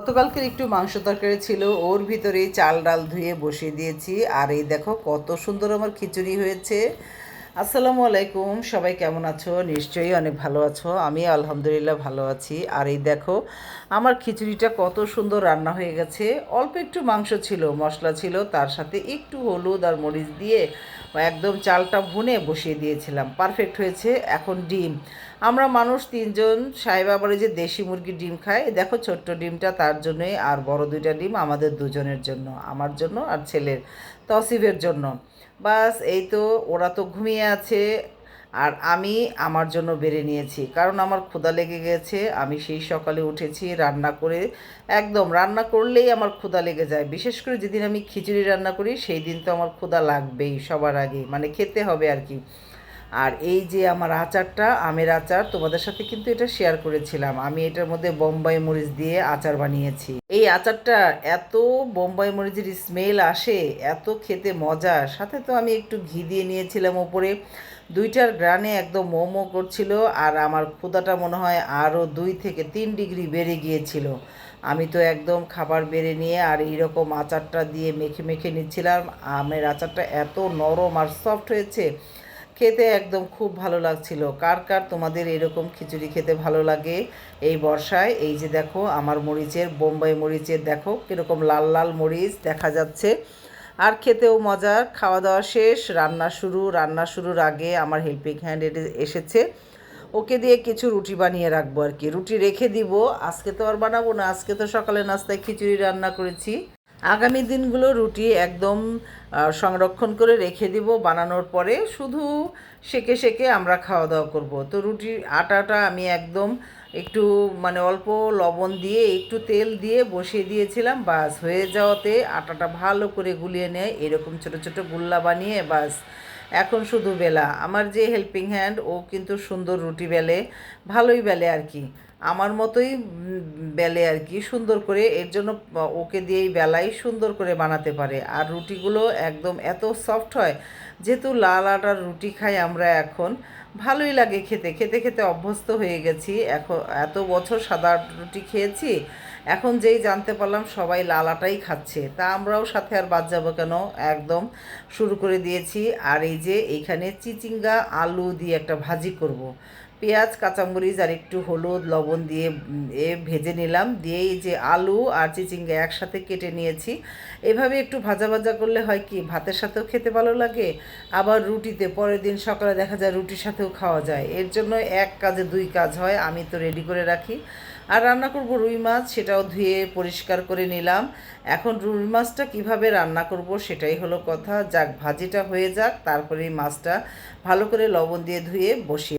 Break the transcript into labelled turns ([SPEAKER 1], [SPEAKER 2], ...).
[SPEAKER 1] গতকালকের একটু মাংস তরকারি ছিল, ওর ভিতরে চাল ডাল ধুয়ে বসিয়ে দিয়েছি। আর এই দেখো কত সুন্দর আমার খিচুড়ি হয়েছে। আসসালামু আলাইকুম, সবাই কেমন আছো? নিশ্চয়ই অনেক ভালো আছো। আমি আলহামদুলিল্লাহ ভালো আছি। আর এই দেখো, আমার খিচুড়িটা কত সুন্দর রান্না হয়ে গেছে। অল্প একটু মাংস ছিল, মশলা ছিল, তার সাথে একটু হলুদ আর মরিচ দিয়ে একদম চালটা ভুনে বসিয়ে দিয়েছিলাম। পারফেক্ট হয়েছে। এখন ডিম। আমরা মানুষ তিনজন, সাহেবা বলে যে দেশি মুরগির ডিম খায়। দেখো ছোট্ট ডিমটা তার জন্যই, আর বড় দুইটা ডিম আমাদের দুজনের জন্য, আমার জন্য আর ছেলের তসিফের জন্য। বাস, এই তো ওরা তো ঘুমিয়ে আছে, আর আমি আমার জন্য বেড়ে নিয়েছি, কারণ আমার ক্ষুধা লেগে গেছে। আমি সেই সকালে উঠেছি, রান্না করে, একদম রান্না করলেই আমার ক্ষুধা লেগে যায়। বিশেষ করে যেদিন আমি খিচুড়ি রান্না করি, সেই দিন তো আমার ক্ষুধা লাগবেই সবার আগে মানে খেতে হবে আর কি। আর এই যে আমার আচারটা, আমের আচার, তোমাদের সাথে কিন্তু এটা শেয়ার করেছিলাম। আমি এটার মধ্যে বোম্বাই মরিচ দিয়ে আচার বানিয়েছি। এই আচারটা এত বোম্বাই মরিচের স্মেল আসে, এত খেতে মজা সাথে তো আমি একটু ঘি দিয়ে নিয়েছিলাম ওপরে। দুইটার গ্রানে একদম মোমো করছিল আর আমার ক্ষুদাটা মনে হয় আরও দুই থেকে তিন ডিগ্রি বেড়ে গিয়েছিল। আমি তো একদম খাবার বেড়ে নিয়ে আর এইরকম আচারটা দিয়ে মেখে মেখে নিচ্ছিলাম। আমের আচারটা এত নরম আর সফট হয়েছে। খেতে একদম খুব ভালো লাগছিল। কার কার তোমাদের এরকম খিচুড়ি খেতে ভালো লাগে এই বর্ষায়? এই যে দেখো, আমার মরিচের, বোম্বাই মরিচের দেখো, কীরকম লাল লাল মরিচ দেখা যাচ্ছে। আর খেতেও মজার খাওয়া দাওয়া শেষ, রান্না শুরু, রান্না শুরুর আগে আমার হেল্পিং হ্যান্ড এসেছে। ওকে দিয়ে কিছু রুটি বানিয়ে রাখব আর কি। রুটি রেখে দিব, আজকে তো আর বানাবো না, আজকে তো সকালে নাস্তায় খিচুড়ি রান্না করেছি। আগামী দিনগুলো রুটি একদম সংরক্ষণ করে রেখে দিব বানানোর পরে। শুধু সেকে সেকে আমরা খাওয়া দাওয়া করব। তো রুটির আটাটা আমি একদম একটু মানে অল্প লবণ দিয়ে, একটু তেল দিয়ে বসিয়ে দিয়েছিলাম। বাস, হয়ে যাওয়াতে আটাটা ভালো করে গুলিয়ে নেয় এরকম ছোট ছোট গুল্লা বানিয়ে বাস। এখন শুধু বেলা। আমার যে হেল্পিং হ্যান্ড ও কিন্তু সুন্দর রুটি বেলে, ভালোই বেলে আর কি। আমার মতোই বেলে আর কি, সুন্দর করে। এর জন্য ওকে দিয়েই বেলাই সুন্দর করে বানাতে পারে। আর রুটিগুলো একদম এত সফট হয়, যেহেতু লাল আটার রুটি খাই আমরা এখন ভালোই লাগে খেতে। খেতে খেতে অভ্যস্ত হয়ে গেছি। এখন এত বছর সাদা রুটি খেয়েছি। এখন যেই জানতে পারলাম সবাই লালাটাই খাচ্ছে, তা আমরাও সাথে আর বাদ যাব কেন? একদম শুরু করে দিয়েছি। আর এই যে এইখানে চিচিঙ্গা আলু দিয়ে একটা ভাজি করব। পেঁয়াজ, কাঁচামরিচ আর একটু হলুদ, লবণ দিয়ে এ ভেজে নিলাম। দিয়ে এই যে আলু আর চিচিঙ্গা একসাথে কেটে নিয়েছি। এভাবে একটু ভাজা ভাজা করলে হয় কি, ভাতের সাথেও খেতে ভালো লাগে, আবার রুটিতে পরের দিন সকালে দেখা যায় রুটির সাথেও খাওয়া যায়। এর জন্য এক কাজে দুই কাজ হয়, আমি তো রেডি করে রাখি। আর রান্না করব রুই মাছ সেটাও ধুয়ে পরিষ্কার করে নিলাম। এখন রুই মাছটা কীভাবে রান্না করব সেটাই হলো কথা। যাক, ভাজিটা হয়ে যাক তারপরে এই মাছটা ভালো করে লবণ দিয়ে ধুয়ে বসিয়ে